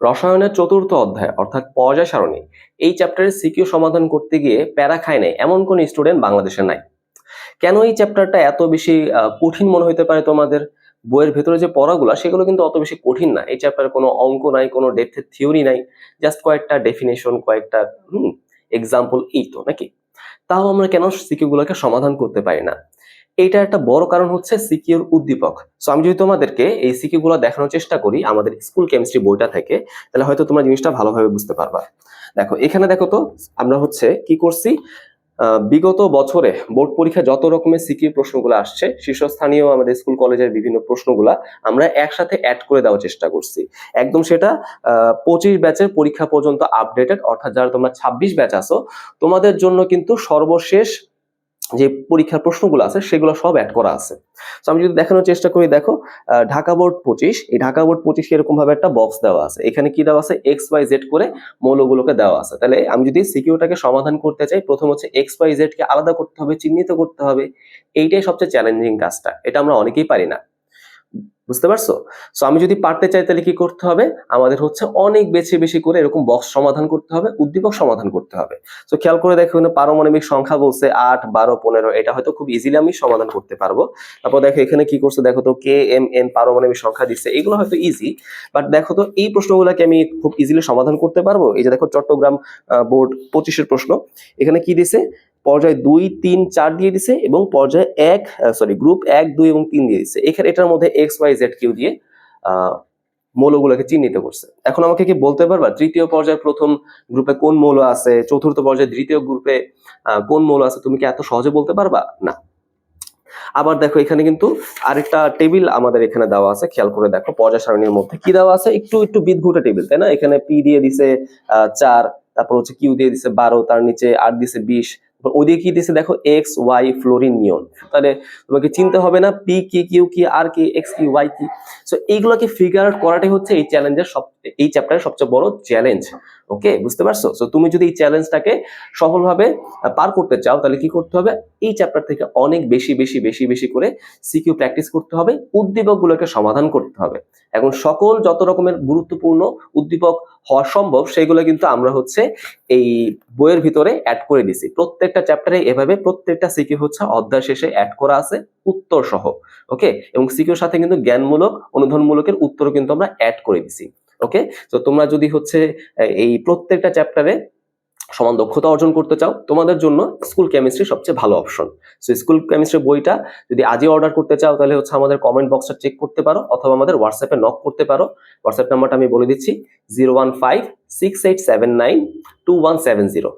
রসায়নের চতুর্থ অধ্যায়, অর্থাৎ পর্যায় সারণী, এই চ্যাপ্টারের সিকিউ সমাধান করতে গিয়ে প্যারা খায় নাই এমন কোন স্টুডেন্ট বাংলাদেশে নাই। কেন এই চ্যাপ্টারটা এত বেশি কঠিন মনে হতে পারে তোমাদের? বইয়ের ভেতরে যে পড়াগুলো, সেগুলো কিন্তু অত বেশি কঠিন না। এই চ্যাপ্টারে কোনো অঙ্ক নাই, কোনো ডেপথের থিওরি নাই। জাস্ট কয়েকটা ডেফিনেশন কয়েকটা, হুম এক্সাম্পল এই তো, নাকি? তাও আমরা কেন সিকিউ গুলোকে সমাধান করতে পারি না? এইটা একটা বড় কারণ হচ্ছে সিকিউর উদ্দীপক। সো আমি যদি তোমাদেরকে এই সিকিউ গুলো দেখানোর চেষ্টা করি আমাদের স্কুল কেমিস্ট্রি বইটা থেকে, তাহলে হয়তো তোমরা জিনিসটা ভালোভাবে বুঝতে পারবা। দেখো, এখানে দেখো তো, আমরা হচ্ছে কি করছি? বিগত বছরে বোর্ড পরীক্ষা যত রকমের সিকিউ প্রশ্নগুলো আসছে, শীর্ষস্থানীয় আমাদের স্কুল কলেজের বিভিন্ন প্রশ্নগুলা আমরা একসাথে অ্যাড করে দেওয়ার চেষ্টা করছি। একদম সেটা পঁচিশ ব্যাচের পরীক্ষা পর্যন্ত আপডেটেড অর্থাৎ যারা তোমরা ছাব্বিশ ব্যাচ আসো তোমাদের জন্য কিন্তু সর্বশেষ যে পরীক্ষার প্রশ্নগুলো আছে, সেগুলো সব অ্যাড করা আছে। তো আমি যদি দেখানোর চেষ্টা করি, দেখো ঢাকা বোর্ড পঁচিশ, এই ঢাকা বোর্ড পঁচিশ এরকম ভাবে একটা বক্স দেওয়া আছে। এখানে কি দেওয়া আছে? এক্স ওয়াই জেড করে মৌলগুলোকে দেওয়া আছে। তাহলে আমি যদি সিকিউটাকে সমাধান করতে চাই, প্রথম হচ্ছে এক্স ওয়াই জেড কে আলাদা করতে হবে, চিহ্নিত করতে হবে। এইটাই সবচেয়ে চ্যালেঞ্জিং কাজটা। এটা আমরা অনেকেই পারি না। বুঝতে পারছ? সো আমি যদি পারতে চাই তাহলে কি করতে হবে? আমাদের হচ্ছে অনেক বেশি বেশি করে এরকম বক্স সমাধান করতে হবে, উদ্দীপক সমাধান করতে হবে। তো খেয়াল করে দেখো, এখানে পারমাণবিক সংখ্যা বলছে আট, বারো, পনেরো, এটা হয়তো খুব ইজিলি আমি সমাধান করতে পারব। তারপর দেখো, এখানে কি করছে? দেখো তো, কে, এম, এন পারমাণবিক সংখ্যা দিচ্ছে। এগুলো হয়তো ইজি বাট দেখো তো, এই প্রশ্নগুলোকে আমি খুব ইজিলি সমাধান করতে পারব? এই যে দেখো, চট্টগ্রাম বোর্ড পঁচিশের প্রশ্ন। এখানে কি দিছে? পর্যায় দুই, তিন, চার দিয়ে দিছে এবং পর্যায় এক সরি গ্রুপ এক, দুই এবং তিন দিয়ে দিচ্ছে এখানে এটার মধ্যে এক্স ওয়াই জেড কিউ দিয়ে মৌলগুলোকে চিহ্নিত করছে। এখন আমাকে কি বলতে পারবা তৃতীয় পর্যায়ের প্রথম গ্রুপে কোন মৌল আছে? চতুর্থ পর্যায়ে দ্বিতীয় গ্রুপে কোন মৌল আছে? তুমি কি এত সহজে বলতে পারবা? না। আবার দেখো এখানে কিন্তু আরেকটা টেবিল আমাদের এখানে দেওয়া আছে। খেয়াল করে দেখো পর্যায় সারণীর মধ্যে কি দেওয়া আছে? একটু একটু বিদঘুটে টেবিল, তাই না? এখানে পি দিয়ে দিছে চার, তারপর হচ্ছে কিউ দিয়ে দিছে বারো, তার নিচে আট দিছে বিশ ওদিকে কি দিছে দেখো এক্স ওয়াই ফ্লোরিন নিয়ন তাহলে তোমাকে চিনতে হবে না পি কি কিউ কি আর কি এক্স কি ওয়াই কি সো এইগুলোকে ফিগার আউট করাটাই হচ্ছে এই চ্যালেঞ্জের সব, এই চ্যাপ্টারের সবচেয়ে বড় চ্যালেঞ্জ ওকে বুঝতে পারছ? সো তুমি যদি এই চ্যালেঞ্জটাকে সফলভাবে পার করতে চাও, তাহলে কি করতে হবে? এই চ্যাপ্টার থেকে অনেক বেশি বেশি বেশি বেশি করে সিকিউ প্র্যাকটিস করতে হবে, উদ্দীপকগুলোকে সমাধান করতে হবে। এখন সকল যত রকমের গুরুত্বপূর্ণ উদ্দীপক হওয়া সম্ভব, সেগুলো কিন্তু আমরা হচ্ছে এই বইয়ের ভিতরে অ্যাড করে দিছি। প্রত্যেকটা চ্যাপ্টারে এভাবে প্রত্যেকটা সিকিউ হচ্ছে অধ্যায় শেষে অ্যাড করা আছে উত্তর সহ ওকে? এবং সিকিউর সাথে কিন্তু জ্ঞানমূলক, অনুধানমূলকের উত্তর কিন্তু আমরা অ্যাড করে দিছি, ওকে? তো তোমরা যদি হচ্ছে এই প্রত্যেকটা চ্যাপ্টারে সমান দক্ষতা অর্জন করতে চাও, তোমাদের জন্য স্কুল কেমিস্ট্রি সবচেয়ে ভালো অপশন সো স্কুল কেমিস্ট্রি বইটা যদি আজই অর্ডার করতে চাও, তাহলে হচ্ছে আমাদের কমেন্ট বক্সটা চেক করতে পারো, অথবা আমাদের হোয়াটসঅ্যাপে নক করতে পারো। হোয়াটসঅ্যাপ নাম্বারটা আমি বলে দিচ্ছি zero one five six eight seven nine two one seven zero